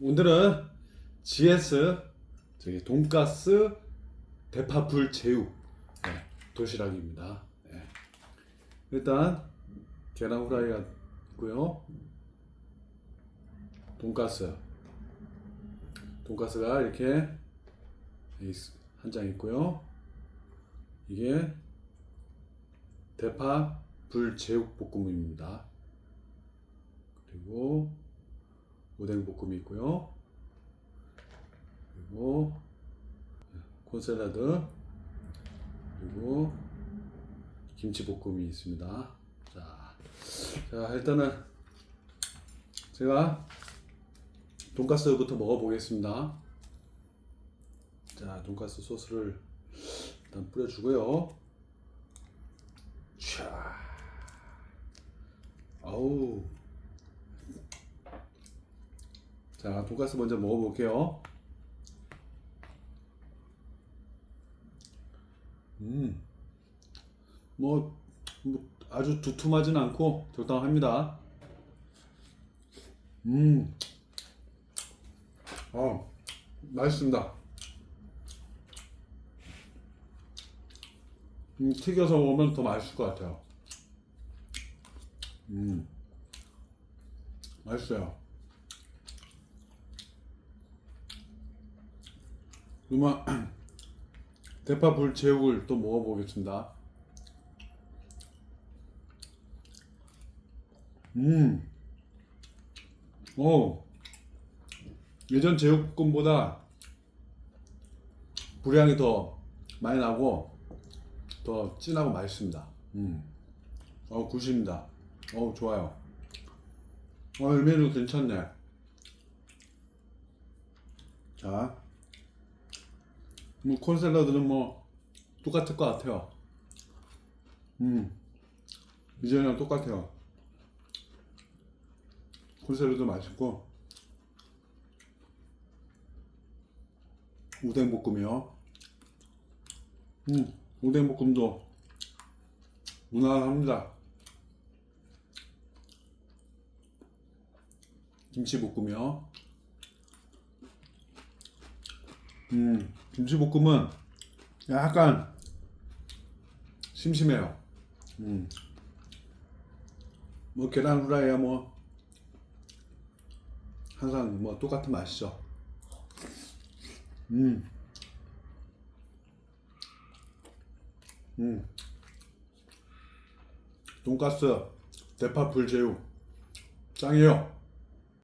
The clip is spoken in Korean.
오늘은 GS 저기 돈가스 대파 불 제육 네, 도시락입니다. 네. 일단 계란 후라이가 있고요. 돈가스 돈가스가 이렇게 한 장 있고요. 이게 대파 불 제육 볶음입니다. 그리고 오뎅 볶음이 있고요. 그리고 콘샐러드 그리고 김치 볶음이 있습니다. 자, 자 일단은 제가 돈가스부터 먹어보겠습니다. 자, 돈가스 소스를 일단 뿌려주고요. 촤. 아우. 자, 돈가스 먼저 먹어볼게요. 음, 뭐, 뭐 아주 두툼하진 않고 적당합니다. 음, 어, 맛있습니다. 음, 튀겨서 먹으면 더 맛있을 것 같아요. 음, 맛있어요. 그러면 대파 불 제육을 또 먹어보겠습니다. 음, 오, 예전 제육볶음보다 불향이 더 많이 나고 더 진하고 맛있습니다. 음, 어 굿입니다. 어 좋아요. 어, 이 메뉴 괜찮네. 자, 뭐 콘 샐러드는 뭐 똑같을 것 같아요. 음, 이전이랑 똑같아요. 콘 샐러드 맛있고 우동 볶음이요. 음, 우동 볶음도 무난합니다. 김치 볶음이요. 음, 김치볶음은 약간 심심해요. 음. 뭐 계란 후라이야 뭐 항상 뭐 똑같은 맛이죠. 음. 음. 돈가스 대파 불제육 짱이에요.